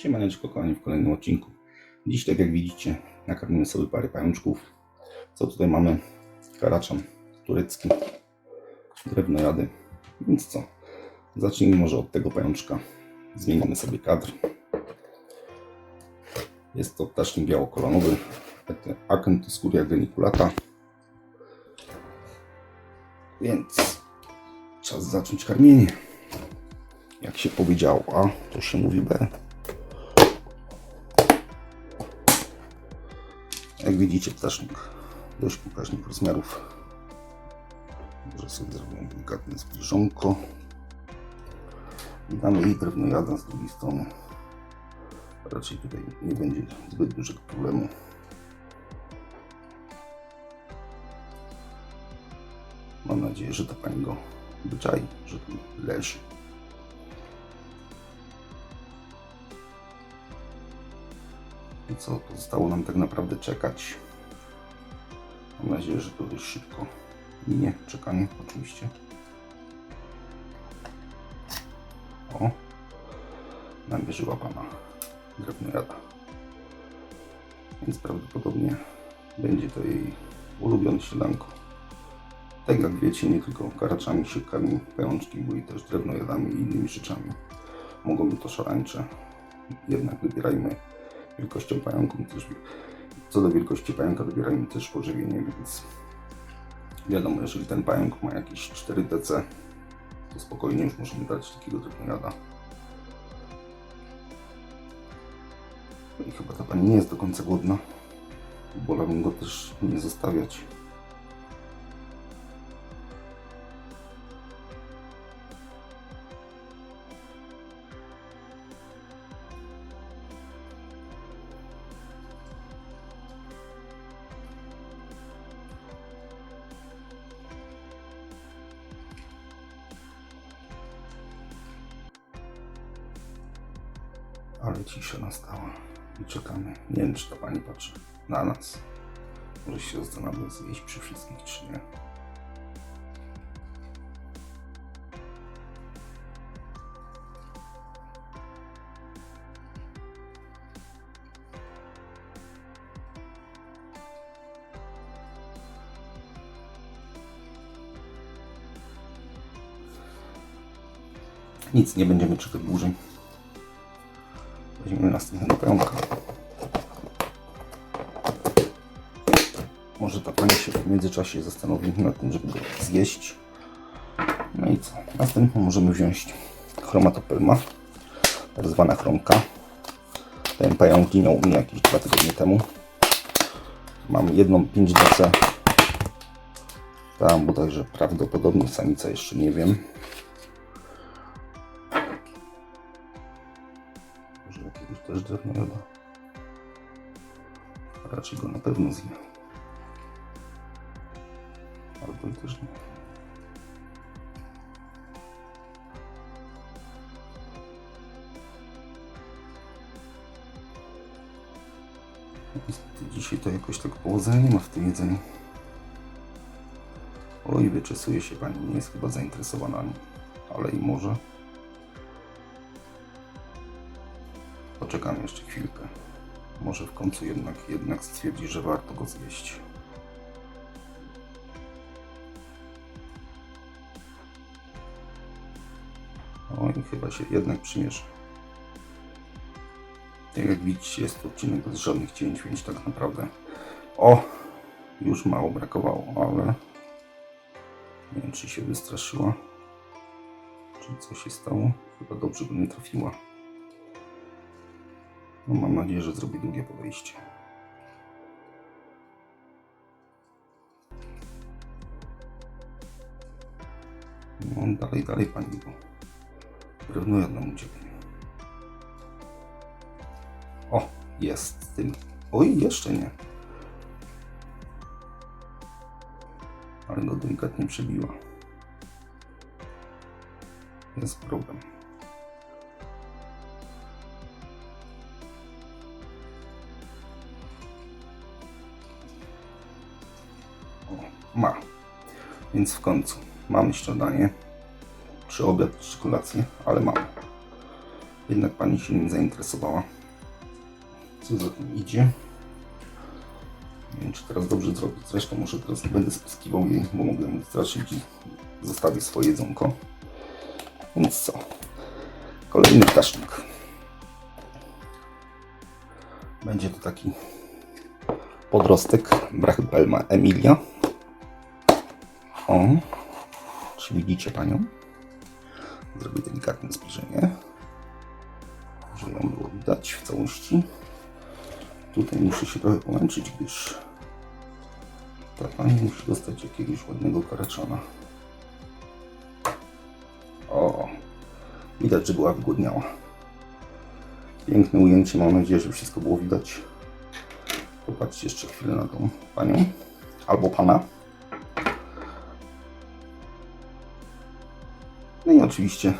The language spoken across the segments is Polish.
Siemaneczko, kochani, w kolejnym odcinku. Dziś, tak jak widzicie, nakarmimy sobie parę pajączków. Co tutaj mamy? Karaczan turecki, drewnojady. Więc co? Zacznijmy może od tego pajączka. Zmienimy sobie kadr. Jest to ptasznik białokolonowy, Acantoscuria geniculata. Więc czas zacząć karmienie. Jak się powiedziało A, to się mówi B. Jak widzicie, ptasznik dość pokaźnych rozmiarów. Może sobie zrobimy delikatne zbliżonko. I damy jej drewnojada z drugiej strony. Raczej tutaj nie będzie zbyt dużego problemu. Mam nadzieję, że ta pani go wyczai, że tu leży. I co, pozostało nam tak naprawdę czekać. Mam nadzieję, że to dość szybko minie. Czekanie oczywiście. O, namierzyła pana drewnojada. Więc prawdopodobnie będzie to jej ulubione śniadanko. Tak jak wiecie, nie tylko karaczami, siekami, pajączki, bo i też drewnojadami i innymi rzeczami. Mogą być to szarańcze. Jednak wybierajmy wielkością pająką też. Co do wielkości pająka dobierajmy też pożywienie, więc wiadomo, jeżeli ten pająk ma jakieś 4 dc, to spokojnie już możemy dać takiego drewnojada. No i chyba ta pani nie jest do końca głodna. Wolałbym go też nie zostawiać. Ale cisza nastała i czekamy. Nie wiem, czy ta pani patrzy na nas. Może się zastanawia zjeść przy wszystkich, czy nie. Nic, nie będziemy czekać dłużej. Następnego pająka. Może ta pani się w międzyczasie zastanowi nad tym, żeby go zjeść. No i co? Następnie możemy wziąć chromatopelma, tak zwana chromka. Ten pająk ginął mnie jakieś dwa tygodnie temu. Mam jedną 5 DC. Tam bodajże prawdopodobnie samica jeszcze nie wiem. Drewnojada. Raczej go na pewno zje. Albo i też nie. Niestety Dzisiaj to jakoś tak powodzenia nie ma w tym jedzeniu. Oj, wyczesuje się pani, nie jest chyba zainteresowana, ale i może. Poczekam jeszcze chwilkę. Może w końcu jednak, jednak stwierdzi, że warto go zjeść. Oj, chyba się jednak przymierzy. Tak jak widzicie, jest to odcinek bez żadnych cięć, więc tak naprawdę... O! Już mało brakowało, ale... Nie wiem, czy się wystraszyła. Czy coś się stało? Chyba dobrze by nie trafiła. No, mam nadzieję, że zrobi długie podejście. No, dalej, dalej, pani bo Pewno jedną ucieknie. O, jest z tym. Oj, jeszcze nie. Ale go delikatnie przebiła. Jest problem. Więc w końcu mamy śniadanie, czy obiad, czy kolację, ale mamy. Jednak pani się nim zainteresowała. Co za tym idzie? Nie wiem, czy teraz dobrze zrobić. Zresztą może teraz nie będę spiskiwał jej, bo mogę ją straszyć i zostawić swoje jedzonko. Więc co? Kolejny ptasznik. Będzie to taki podrostek Brachypelma Emilia. O, czy widzicie panią? Zrobię delikatne zbliżenie, żeby ją było widać w całości. Tutaj muszę się trochę pomęczyć, gdyż ta pani musi dostać jakiegoś ładnego karaczana. O, widać, że była wygłodniała. Piękne ujęcie, mam nadzieję, że wszystko było widać. Popatrzcie jeszcze chwilę na tą panią albo pana. No i oczywiście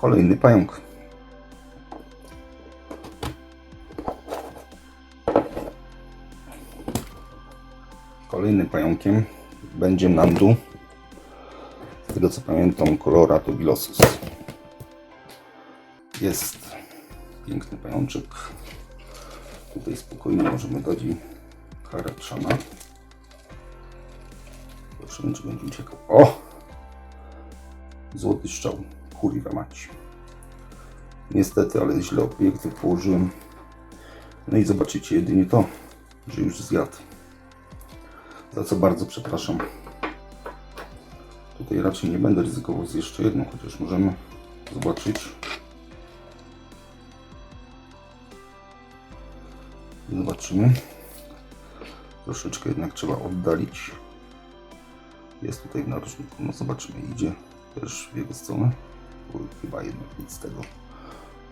kolejny pająk. Kolejnym pająkiem będzie Nandu. Z tego co pamiętam, Colorado Vilosus. Jest piękny pajączek. Tutaj spokojnie możemy dać jej karaczana. Zobaczymy, czy będzie uciekał. O! Złoty strzał. Kurwa mać. Niestety, ale źle obiektyw położyłem. No i zobaczycie jedynie to, że już zjadł. Za co bardzo przepraszam. Tutaj raczej nie będę ryzykował z jeszcze jedną, chociaż możemy zobaczyć. Zobaczymy. Troszeczkę jednak trzeba oddalić. Jest tutaj w narożniku. No zobaczymy. Idzie też w jego stronę. Bo chyba jednak nic z tego,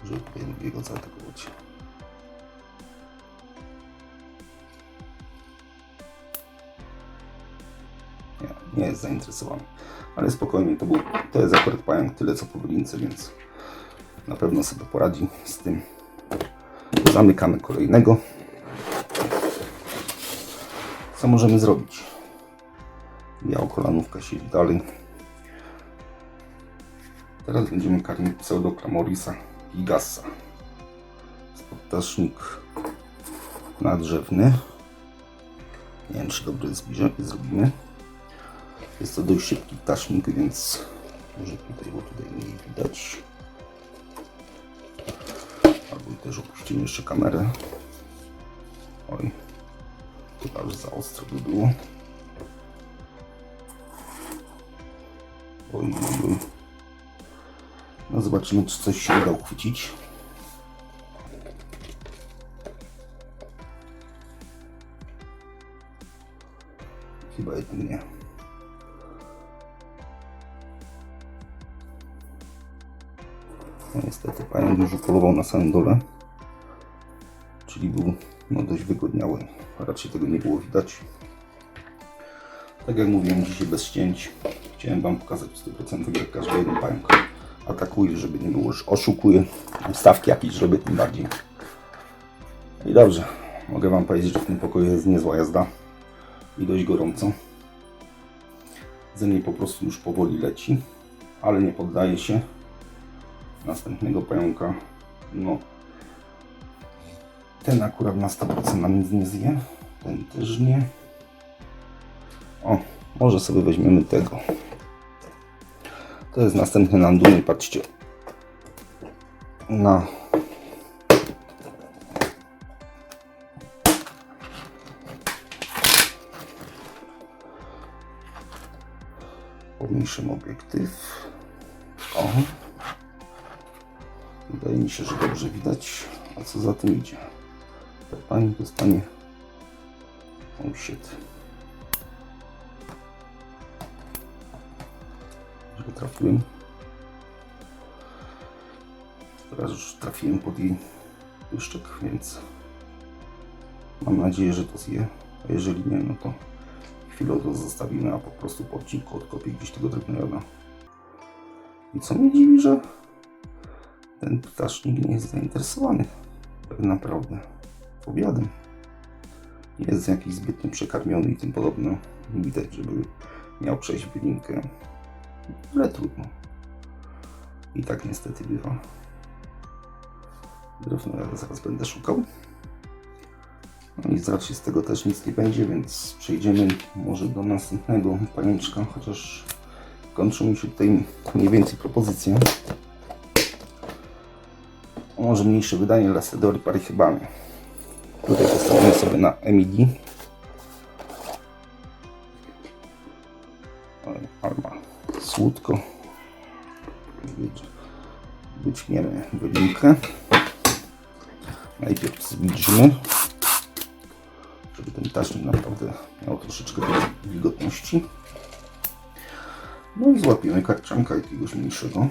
żeby tutaj jego zaatakować. Nie, nie jest zainteresowany. Ale spokojnie, to, był, to jest akurat pająk tyle co po więc na pewno sobie poradzi z tym. Zamykamy kolejnego. Co możemy zrobić? Białokolanówka siedzi dalej. Teraz będziemy karmić pseudoklamorisa gigasa. Spottasznik nadrzewny. Nie wiem, czy dobry zbliżenie zrobimy. Jest to dość szybki ptasznik, więc może tutaj, bo tutaj mniej widać. Albo też opuścimy jeszcze kamerę. Oj, chyba już za ostro by było. Oj, zobaczymy, czy coś się uda uchwycić. Chyba jednak nie. No niestety pająk już upolował na samym dole. Czyli był no, dość wygodniały. Raczej tego nie było widać. Tak jak mówiłem dzisiaj bez ścięć. Chciałem Wam pokazać w 100% jak każdy jeden pająk atakuje, żeby nie było, oszukuje. Ustawki jakieś zrobię tym bardziej. I dobrze. Mogę Wam powiedzieć, że w tym pokoju jest niezła jazda. I dość gorąco. Ze mnie po prostu już powoli leci. Ale nie poddaje się następnego pająka. No, ten akurat na 100% nam nic nie zje. Ten też nie. O, może sobie weźmiemy tego. To jest następny nanduny, patrzcie. Na pomniejszym obiektyw. O. Wydaje mi się, że dobrze widać. A co za tym idzie? Pani dostanie oh shit. Że trafiłem. Teraz już trafiłem pod jej pyszczek, więc mam nadzieję, że to zje. A jeżeli nie, no to chwilę to zostawimy, a po prostu po odcinku odkopię gdzieś tego drewniana. I co mnie dziwi, że ten ptasznik nie jest zainteresowany tak naprawdę obiadem. Nie jest jakiś zbytnio przekarmiony i tym podobno. Widać, żeby miał przejść wylinkę. Ale trudno. I tak niestety bywa. Drewno zaraz będę szukał. No i z racji z tego też nic nie będzie, więc przejdziemy może do następnego pajączka, chociaż kończą mi się tutaj mniej więcej propozycje. Może mniejsze wydanie dla Sedori Parachybany. Tutaj postawimy sobie na Emily. Słodko. Wyciągniemy wylinkę. Najpierw zwilżymy, żeby ten taśnik naprawdę miał troszeczkę wilgotności. No i złapiemy karczanka jakiegoś mniejszego.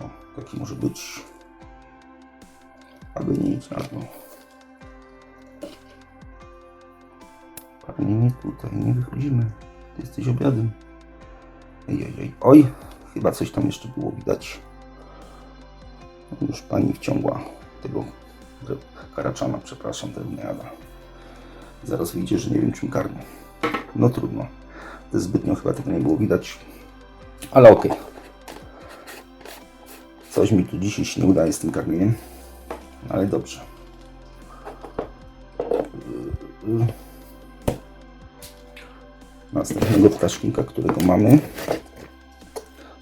O, taki może być. Aby nie iść na dno. Panie, nie tutaj, nie wychodzimy. Ty jesteś obiadem. Ej, ej, ej. Oj, chyba coś tam jeszcze było widać. Już pani wciągła tego karaczana, przepraszam, drewniana. Zaraz wyjdzie, że nie wiem czym karmię. No trudno. To zbytnio chyba tego nie było widać. Ale okej. Coś mi tu dzisiaj się nie udaje z tym karmieniem. Ale dobrze. Yy, Następnego ptasznika, którego mamy.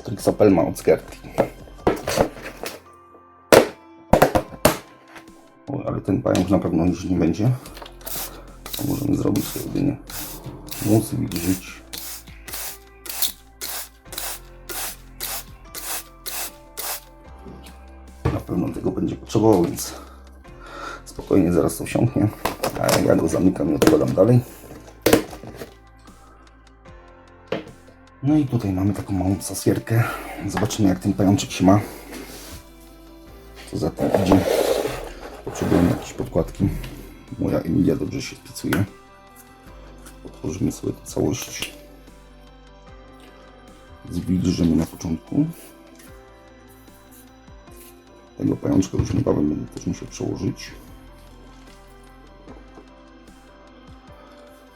Trixopelma odsgerti. O, ale ten pająk na pewno już nie będzie. To możemy zrobić to jedynie. Musi wilżyć. Na pewno tego będzie potrzebował, więc spokojnie zaraz to wsiąknie. A ja go zamykam i odkładam dalej. No i tutaj mamy taką małą sasierkę. Zobaczymy jak ten pajączek się ma. Co za tym idzie. Potrzebujemy jakieś podkładki. Moja Emilia dobrze się spicuje. Otworzymy sobie całość. Zwilżymy na początku. Tego pajączka już niebawem będę też musiał przełożyć.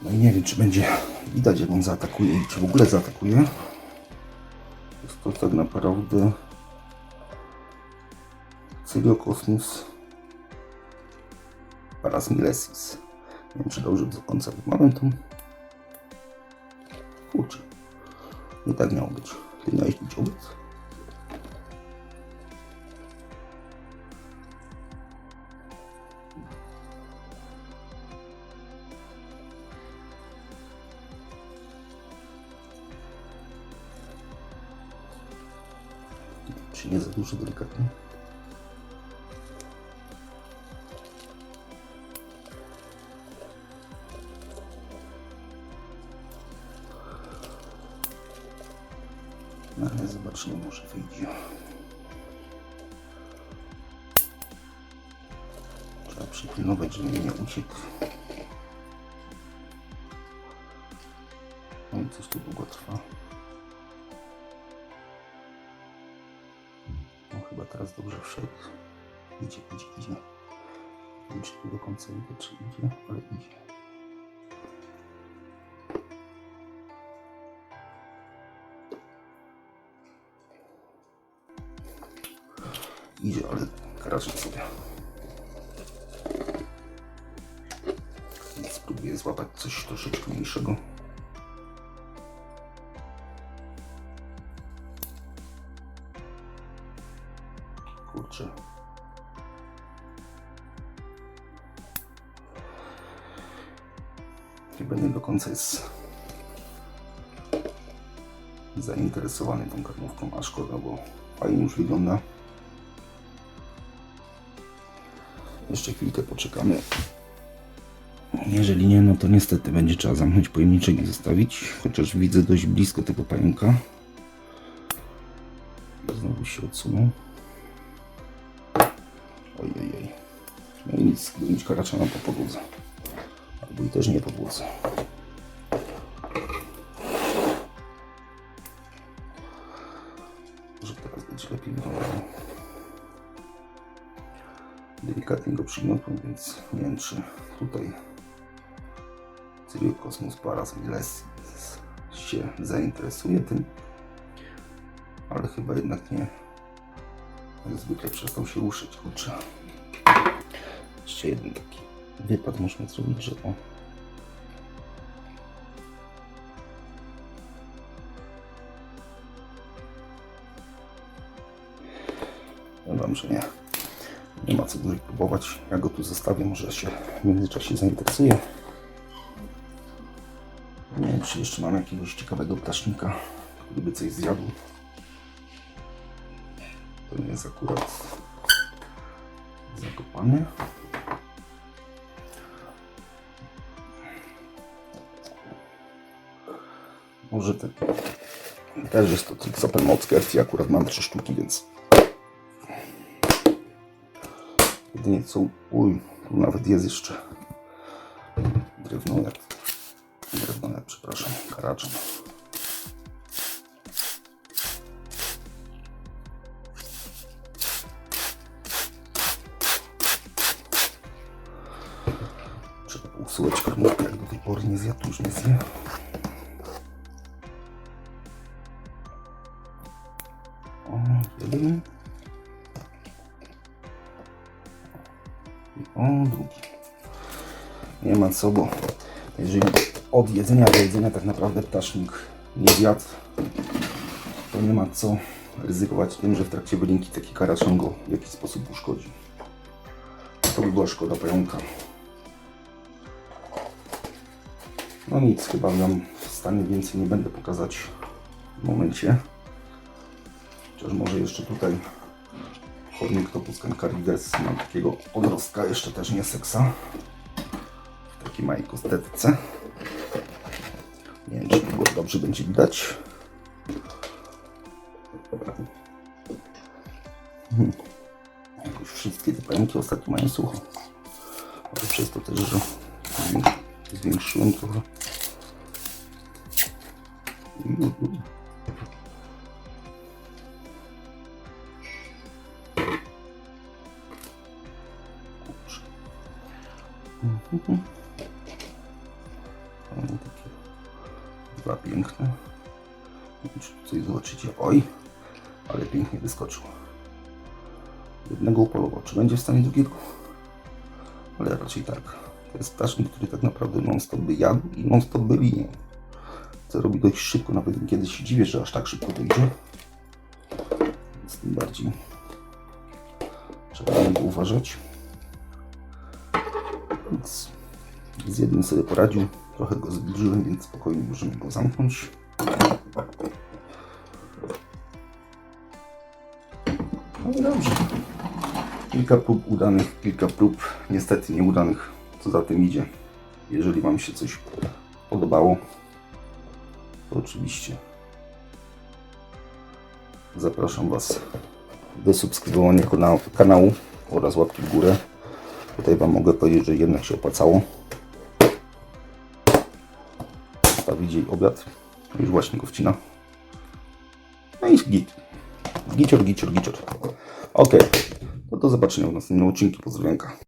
No i nie wiem, czy będzie widać, jak on zaatakuje i czy w ogóle zaatakuje. Jest to tak naprawdę Cyriokosmus Parasmilesis. Nie wiem, czy dobrze do końca wymawiam to. Kurczę. Nie tak miało być. Ty miałeś być obiec? Czy nie za dużo delikatnie? No ale zobaczymy, może wyjdzie. Trzeba przypilnować, żeby nie uciekł. Chyba teraz dobrze wszedł. Idzie, idzie, idzie. Nie wiem, czy tu do końca idzie, czy idzie, ale idzie. Idzie, ale raczej sobie. Spróbuję złapać coś troszeczkę mniejszego. Chyba do końca jest zainteresowany tą karmówką, a szkoda, bo fajnie już wygląda. Jeszcze chwilkę poczekamy. Jeżeli nie, no to niestety będzie trzeba zamknąć pojemniczek i zostawić. Chociaż widzę dość blisko tego pająka. Znowu się odsunął. Oj, oj, oj. No i nic, gonić karaczana po podłodze. I też nie podłodze. Może teraz będzie lepiej wyglądało. Delikatnie go przygniotłem, więc nie wiem czy tutaj Cyriokosmus Paras Milesis się zainteresuje tym, ale chyba jednak nie. Jak zwykle przestał się ruszyć, kurczę. Jeszcze jeden taki wypad można zrobić, że o. Powiem wam, że nie. Nie ma co dłużej próbować. Ja go tu zostawię, może się w międzyczasie zainteresuje. Nie wiem, czy jeszcze mam jakiegoś ciekawego ptasznika, który by coś zjadł. To nie jest akurat zakopany. Te, też jest to Trixopen Mockert i akurat mam trzy sztuki, więc jedynie co, uj, tu nawet jest jeszcze drewnonet, drewnonet, przepraszam, karaczan. Trzeba usuwać karmówkę, jak do tej pory nie zjadł, już nie zje. Co, bo jeżeli od jedzenia do jedzenia tak naprawdę ptasznik nie zjadł, to nie ma co ryzykować tym, że w trakcie wylinki taki karaczan go w jakiś sposób uszkodzi. To by była szkoda pająka. No nic, chyba nam w stanie więcej nie będę pokazać w momencie. Chociaż może jeszcze tutaj chodnik to Cancarides mam takiego odrostka, jeszcze też nie seksa. Takiej małej kostetce. Nie wiem, czy dobrze będzie widać. Hmm. Wszystkie te pająki ostatnio mają sucho. Ale przez to też, że zwięk- zwiększyłem trochę. Mhm. Mamy dwa piękne. Nie wiem, czy tu coś zobaczycie. Oj, ale pięknie wyskoczył. Jednego upolował. Czy będzie w stanie drugiego? Ale raczej tak. To jest ptasznik, który tak naprawdę non-stop by jadł i non-stop by linię. Co robi dość szybko, nawet niekiedy się dziwię, że aż tak szybko to idzie. Więc tym bardziej trzeba na niego uważać. Więc z jednym sobie poradził, trochę go zbliżyłem, więc spokojnie możemy go zamknąć. No dobrze. Kilka prób udanych, kilka prób niestety nieudanych. Co za tym idzie. Jeżeli Wam się coś podobało, to oczywiście zapraszam Was do subskrybowania kanału oraz łapki w górę. Tutaj Wam mogę powiedzieć, że jednak się opłacało. Jej obiad. Już właśnie go wcina. No i git. Gicior, gicior, gicior. Ok. No do zobaczenia w następnym odcinku. Pozdrowionka.